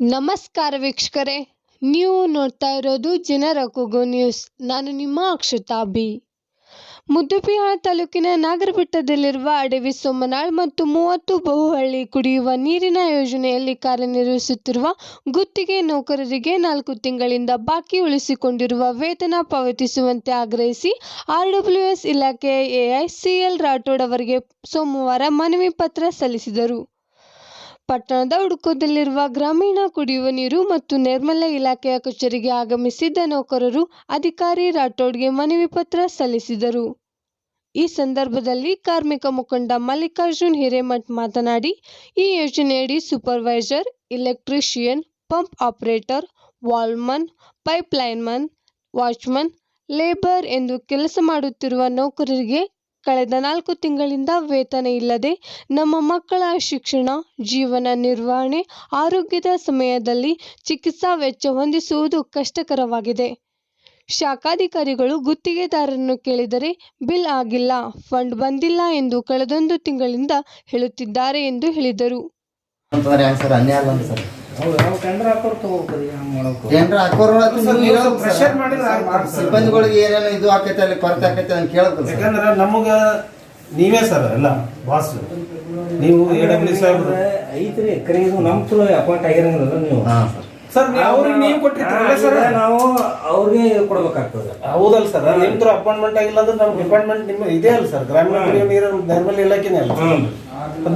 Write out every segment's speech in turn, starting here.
ನಮಸ್ಕಾರ ವೀಕ್ಷಕರೇ, ನೀವು ನೋಡ್ತಾ ಇರೋದು ಜನರ ಕೂಗು ನ್ಯೂಸ್. ನಾನು ನಿಮ್ಮ ಅಕ್ಷತಾ ಬಿ. ಮುದ್ದುಬಿಹಾಳ ತಾಲೂಕಿನ ನಾಗರಬೆಟ್ಟದಲ್ಲಿರುವ ಅಡವಿ ಸೋಮನಾಳ್ ಮತ್ತು ಮೂವತ್ತು ಬಹುಹಳ್ಳಿ ಕುಡಿಯುವ ನೀರಿನ ಯೋಜನೆಯಲ್ಲಿ ಕಾರ್ಯನಿರ್ವಹಿಸುತ್ತಿರುವ ಗುತ್ತಿಗೆ ನೌಕರರಿಗೆ ನಾಲ್ಕು ತಿಂಗಳಿಂದ ಬಾಕಿ ಉಳಿಸಿಕೊಂಡಿರುವ ವೇತನ ಪಾವತಿಸುವಂತೆ ಆಗ್ರಹಿಸಿ ಆರ್ಡಬ್ಲ್ಯೂಎಸ್ ಇಲಾಖೆಯ ಎಐಸಿಎಲ್ ಸಿಎಲ್ ರಾಠೋಡ್ ಅವರಿಗೆ ಸೋಮವಾರ ಮನವಿ ಪತ್ರ ಸಲ್ಲಿಸಿದರು. ಪಟ್ಟಣದ ಹುಡುಕೋದಲ್ಲಿರುವ ಗ್ರಾಮೀಣ ಕುಡಿಯುವ ನೀರು ಮತ್ತು ನೈರ್ಮಲ್ಯ ಇಲಾಖೆಯ ಕಚೇರಿಗೆ ಆಗಮಿಸಿದ್ದ ನೌಕರರು ಅಧಿಕಾರಿ ರಾಠೋಡ್ಗೆ ಮನವಿ ಪತ್ರ ಸಲ್ಲಿಸಿದರು. ಈ ಸಂದರ್ಭದಲ್ಲಿ ಕಾರ್ಮಿಕ ಮುಖಂಡ ಮಲ್ಲಿಕಾರ್ಜುನ್ ಹಿರೇಮಠ್ ಮಾತನಾಡಿ, ಈ ಯೋಜನೆಯಡಿ supervisor electrician pump operator, valveman, pipelineman, watchman, labour ಎಂದು ಕೆಲಸ ಮಾಡುತ್ತಿರುವ ನೌಕರರಿಗೆ ಕಳೆದ ನಾಲ್ಕು ತಿಂಗಳಿಂದ ವೇತನ ಇಲ್ಲದೆ ನಮ್ಮ ಮಕ್ಕಳ ಶಿಕ್ಷಣ, ಜೀವನ ನಿರ್ವಹಣೆ, ಆರೋಗ್ಯದ ಸಮಯದಲ್ಲಿ ಚಿಕಿತ್ಸಾ ವೆಚ್ಚ ಹೊಂದಿಸುವುದು ಕಷ್ಟಕರವಾಗಿದೆ. ಶಾಖಾಧಿಕಾರಿಗಳು ಗುತ್ತಿಗೆದಾರರನ್ನು ಕೇಳಿದರೆ ಬಿಲ್ ಆಗಿಲ್ಲ, ಫಂಡ್ ಬಂದಿಲ್ಲ ಎಂದು ಕಳೆದೊಂದು ತಿಂಗಳಿಂದ ಹೇಳುತ್ತಿದ್ದಾರೆ ಎಂದು ಹೇಳಿದರು. ಸರ್ ಸರ್ ಹೌದು ನಾವು ಟೆಂಡರ್ ಹಾಕೋರ್ ತಗೋಬೇಕ್ರಿ ಹಂಗ್ ಮಾಡೋಕೆ. ಏನ್ರ ಹಾಕೋರು ಸರ್, ಸರ್. ಮಾಡಿದ್ರೆ ಸಿಬ್ಬಂದಿಗಳಿಗೆ ಏನೇನು ಇದು ಆಕೈತೆ ಅಲ್ಲಿ ಕೊರತೆ ಆಕೈತೆ ಅಂತ ಕೇಳಬೇಕು ಯಾಕಂದ್ರೆ ನಮಗೆ ನೀವೇ ಸರ್ ಎಲ್ಲ ಬಾಸ್ ನೀವು ಎ ಡಬ್ಲ್ಯೂ ಸಾಹೇಬ್ರು ಐತ್ರಿ ಎಕರೆ ಇದು ನಮ್ ಥ್ರೂ ಅಪಾಯಿಂಟ್ ಆಗಿರಂಗಿಲ್ಲ ನೀವು. ಹಾ. ಸರ್ ಸರ್ ನೀವು ಅವ್ರಿಗೆ ನೀವು ಕೊಟ್ಟಿರ್ತೀರಲ್ಲ ಸರ್? ನಾವು ಅವ್ರಿಗೆ ಕೊಡ್ಬೇಕಾಗ್ತದೆ. ಹೌದಲ್ಲ ಸರ್ ನಿಮ್ ತರ ಅಪಾಯಿಂಟ್ಮೆಂಟ್ ಆಗಿಲ್ಲ ಅಂದ್ರೆ ನಮ್ಮ ಡಿಪಾರ್ಟ್ಮೆಂಟ್ ನಿಮ್ಮ ಇದೇ ಅಲ್ಲ ಸರ್ ಗ್ರಾಮೀಣ ನೀರು ನೈರ್ಮಲ್ಯ ಇಲಾಖೆನೇ ಅಲ್ಲ.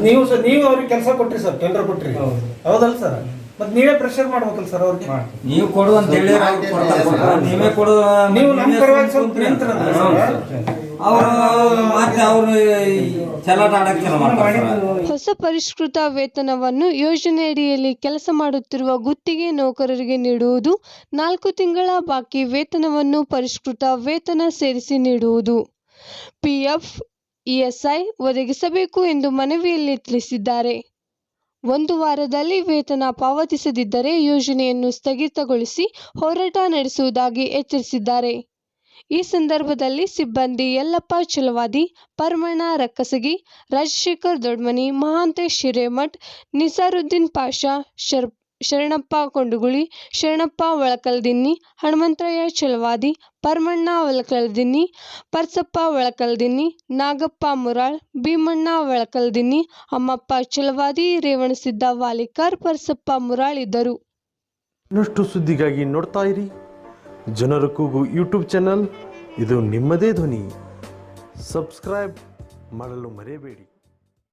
ನೀವು ಸರ್ ನೀವು ಅವ್ರಿಗೆ ಕೆಲಸ ಕೊಟ್ರಿ ಸರ್ ಟೆಂಡರ್ ಕೊಟ್ರಿ. ಹೌದು. ಹೌದಲ್ಲ ಸರ್? ಮತ್ ನೀವೇ ಪ್ರೆಷರ್ ಮಾಡ್ಬೇಕಲ್ಲ ಸರ್ ಅವ್ರಿಗೆ ನೀವು ಕೊಡು ಅಂತ ಹೇಳಿದ್ರೆ ಅವ್ರು ಕೊಡ್ತಾರೆ. ನೀವೇ ಕೊಡು ನೀವು ನಮ್ಮ ನೀವೇ ಪರವಾಗಿ ಸ್ವಲ್ಪ ಹೌದು ಸರ್. ಸರ್. ಮತ್ತೆ ಅವ್ರು ಚಲಾಟ ಆಡಕ್ ಚಲೋ ಮಾಡ್ತಾರೆ ಸರ್. ಹೊಸ ಪರಿಷ್ಕೃತ ವೇತನವನ್ನು ಯೋಜನೆಯಡಿಯಲ್ಲಿ ಕೆಲಸ ಮಾಡುತ್ತಿರುವ ಗುತ್ತಿಗೆ ನೌಕರರಿಗೆ ನೀಡುವುದು ನಾಲ್ಕು ತಿಂಗಳ ಬಾಕಿ ವೇತನವನ್ನು ಪರಿಷ್ಕೃತ ವೇತನ ಸೇರಿಸಿ ನೀಡುವುದು ಪಿಎಫ್ ಇಎಸ್ಐ ಒದಗಿಸಬೇಕು ಎಂದು ಮನವಿಯಲ್ಲಿ ತಿಳಿಸಿದ್ದಾರೆ ಒಂದು ವಾರದಲ್ಲಿ ವೇತನ ಪಾವತಿಸದಿದ್ದರೆ ಯೋಜನೆಯನ್ನು ಸ್ಥಗಿತಗೊಳಿಸಿ ಹೋರಾಟ ನಡೆಸುವುದಾಗಿ ಎಚ್ಚರಿಸಿದ್ದಾರೆ. ಈ ಸಂದರ್ಭದಲ್ಲಿ ಸಿಬ್ಬಂದಿ ಯಲ್ಲಪ್ಪ ಚಲವಾದಿ ಪರ್ಮಣ ರಕ್ಕಸಗಿ, ರಾಜಶೇಖರ್ ದೊಡ್ಮನಿ, ಮಹಾಂತೇಶ್ ಹಿರೇಮಠ್, ನಿಸಾರುದ್ದೀನ್ ಪಾಷಾ, ಶರ್ ಶರಣಪ್ಪ ಕೊಂಡುಗುಳಿ, ಶರಣಪ್ಪ ಒಳಕಲ್ದಿನ್ನಿ ಹನುಮಂತರಾಯ ಚಲವಾದಿ, ಪರಮಣ್ಣ ಒಳಕಲ್ದಿನ್ನಿ, ಪರ್ಸಪ್ಪ ಒಳಕಲ್ದಿನ್ನಿ, ನಾಗಪ್ಪ ಮುರಾಳ್, ಭೀಮಣ್ಣ ಒಳಕಲ್ದಿನ್ನಿ, ಅಮ್ಮಪ್ಪ ಚಲವಾದಿ, ರೇವಣಸಿದ್ದ ವಾಲಿಕಾರ್, ಪರ್ಸಪ್ಪ ಮುರಾಳ್ ಇದ್ದರು. ಇನ್ನಷ್ಟು ಸುದ್ದಿಗಾಗಿ ನೋಡ್ತಾ ಇರಿ. ಜನರ ಕೂಗು ಯೂಟ್ಯೂಬ್ ಚಾನಲ್, ಇದು ನಿಮ್ಮದೇ ಧ್ವನಿ. ಸಬ್ಸ್ಕ್ರೈಬ್ ಮಾಡಲು ಮರೆಯಬೇಡಿ.